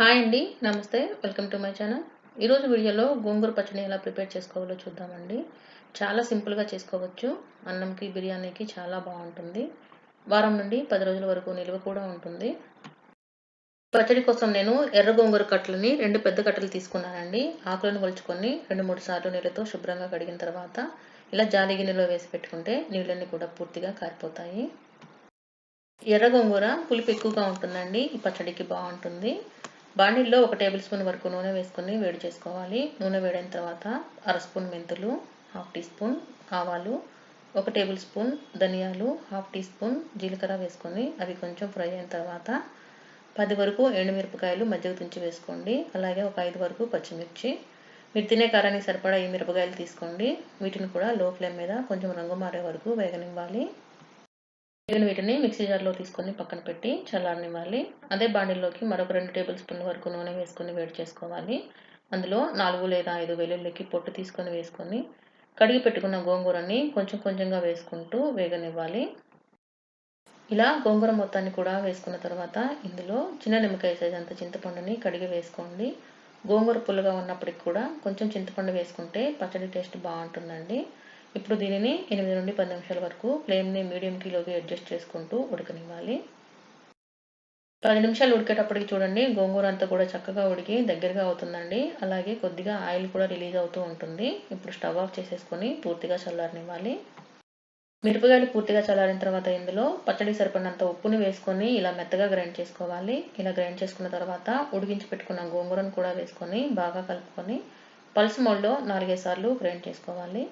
Hi అండి నమస్తే welcome to my channel. ఈరోజు వీడియోలో గోంగూర పచ్చడి ఎలా ప్రిపేర్ చేసుకోవాలో చూద్దామండి. చాలా సింపుల్గా చేసుకోవచ్చు. అన్నంకి బిర్యానీకి చాలా బాగుంటుంది. వారం నుండి పది రోజుల వరకు నిల్వ కూడా ఉంటుంది. పచ్చడి కోసం నేను ఎర్ర గోంగూర కట్టలని రెండు పెద్ద కట్టలు తీసుకున్నానండి. ఆకులను కొలుచుకొని రెండు మూడు సార్లు నీళ్ళతో శుభ్రంగా కడిగిన తర్వాత ఇలా జాలి గిన్నెలో వేసి పెట్టుకుంటే నీళ్ళన్నీ కూడా పూర్తిగా కారిపోతాయి. ఎర్ర గోంగూర పులుపు ఎక్కువగా ఉంటుందండి. ఈ పచ్చడికి బాగుంటుంది. బాండిల్లో ఒక టేబుల్ స్పూన్ వరకు నూనె వేసుకొని వేడి చేసుకోవాలి. నూనె వేడైన తర్వాత అర స్పూన్ మెంతులు హాఫ్ టీ స్పూన్ ఆవాలు ఒక టేబుల్ స్పూన్ ధనియాలు హాఫ్ టీ స్పూన్ జీలకర్ర వేసుకొని అవి కొంచెం ఫ్రై అయిన తర్వాత పది వరకు ఎండుమిరపకాయలు మధ్యకు తుంచి వేసుకోండి. అలాగే ఒక ఐదు వరకు పచ్చిమిర్చి. మీరు తినే కారానికి సరిపడా ఈ మిరపకాయలు తీసుకోండి. వీటిని కూడా లో ఫ్లేమ్ మీద కొంచెం రంగు మారే వరకు వేగనివ్వాలి. వేగిన వీటిని మిక్సీ జార్లో తీసుకొని పక్కన పెట్టి చల్లారనివ్వాలి అదే బాండిల్లోకి మరొక రెండు టేబుల్ స్పూన్ల వరకు నూనె వేసుకొని వేడి చేసుకోవాలి. అందులో నాలుగు లేదా ఐదు వెల్లుల్లికి పొట్టు తీసుకొని వేసుకొని కడిగి పెట్టుకున్న గోంగూరని కొంచెం కొంచెంగా వేసుకుంటూ వేగనివ్వాలి. ఇలా గోంగూర మొత్తాన్ని కూడా వేసుకున్న తర్వాత ఇందులో చిన్న నిమ్మకాయ సైజ్ అంత చింతపండుని కడిగి వేసుకోండి. గోంగూర పుల్లగా ఉన్నప్పటికి కూడా కొంచెం చింతపండు వేసుకుంటే పచ్చడి టేస్ట్ బాగుంటుందండి. ఇప్పుడు దీనిని ఎనిమిది నుండి పది నిమిషాల వరకు ఫ్లేమ్ని మీడియం కిలోకి అడ్జస్ట్ చేసుకుంటూ ఉడకనివ్వాలి. పది నిమిషాలు ఉడికేటప్పటికి చూడండి గోంగూర అంతా కూడా చక్కగా ఉడికి దగ్గరగా అవుతుందండి. అలాగే కొద్దిగా ఆయిల్ కూడా రిలీజ్ అవుతూ ఉంటుంది. ఇప్పుడు స్టవ్ ఆఫ్ చేసేసుకొని పూర్తిగా చల్లారనివ్వాలి. మిరపకాయలు పూర్తిగా చల్లారిన తర్వాత ఇందులో పచ్చడి సరిపడినంత ఉప్పుని వేసుకొని ఇలా మెత్తగా గ్రైండ్ చేసుకోవాలి. ఇలా గ్రైండ్ చేసుకున్న తర్వాత ఉడికించి పెట్టుకున్న గోంగూరను కూడా వేసుకొని బాగా కలుపుకొని పల్స్ మోడ్లో నాలుగైదు సార్లు గ్రైండ్ చేసుకోవాలి.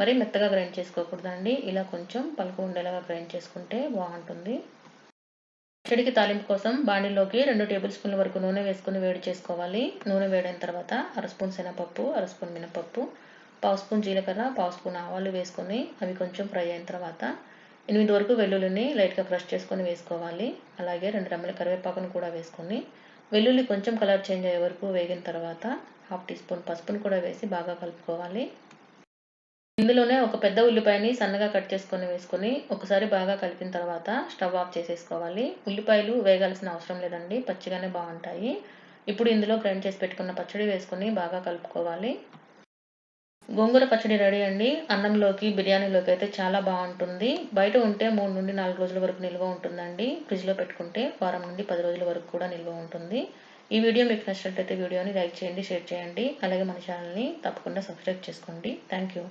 మరీ మెత్తగా గ్రైండ్ చేసుకోకూడదండి. ఇలా కొంచెం పలుకు ఉండేలాగా గ్రైండ్ చేసుకుంటే బాగుంటుంది. చెడికి తాలింపు కోసం బాండిలోకి రెండు టేబుల్ స్పూన్ల వరకు నూనె వేసుకుని వేడి చేసుకోవాలి. నూనె వేడైన తర్వాత అర స్పూన్ శనగపప్పు అర స్పూన్ మినపప్పు పావు స్పూన్ జీలకర్ర పావు స్పూన్ ఆవాలు వేసుకొని అవి కొంచెం ఫ్రై అయిన తర్వాత ఎనిమిది వరకు వెల్లుల్లిని లైట్గా క్రష్ చేసుకొని వేసుకోవాలి. అలాగే రెండు రెమ్మల కరివేపాకును కూడా వేసుకొని వెల్లుల్లి కొంచెం కలర్ చేంజ్ అయ్యే వరకు వేగిన తర్వాత హాఫ్ టీ స్పూన్ పసుపును కూడా వేసి బాగా కలుపుకోవాలి. ఇందులోనే ఒక పెద్ద ఉల్లిపాయని సన్నగా కట్ చేసుకొని వేసుకొని ఒకసారి బాగా కలిపిన తర్వాత స్టవ్ ఆఫ్ చేసేసుకోవాలి. ఉల్లిపాయలు వేగాల్సిన అవసరం లేదండి పచ్చిగానే బాగుంటాయి. ఇప్పుడు ఇందులో గ్రైండ్ చేసి పెట్టుకున్న పచ్చడి వేసుకొని బాగా కలుపుకోవాలి. గోంగూర పచ్చడి రెడీ అండి. అన్నంలోకి బిర్యానీలోకి అయితే చాలా బాగుంటుంది. బయట ఉంటే మూడు నుండి నాలుగు రోజుల వరకు నిల్వ ఉంటుందండి. ఫ్రిడ్జ్లో పెట్టుకుంటే వారం నుండి పది రోజుల వరకు కూడా నిల్వ ఉంటుంది. ఈ వీడియో మీకు నచ్చినట్లయితే వీడియోని లైక్ చేయండి షేర్ చేయండి. అలాగే మన ఛానల్ని తప్పకుండా సబ్స్క్రైబ్ చేసుకోండి. Thank you.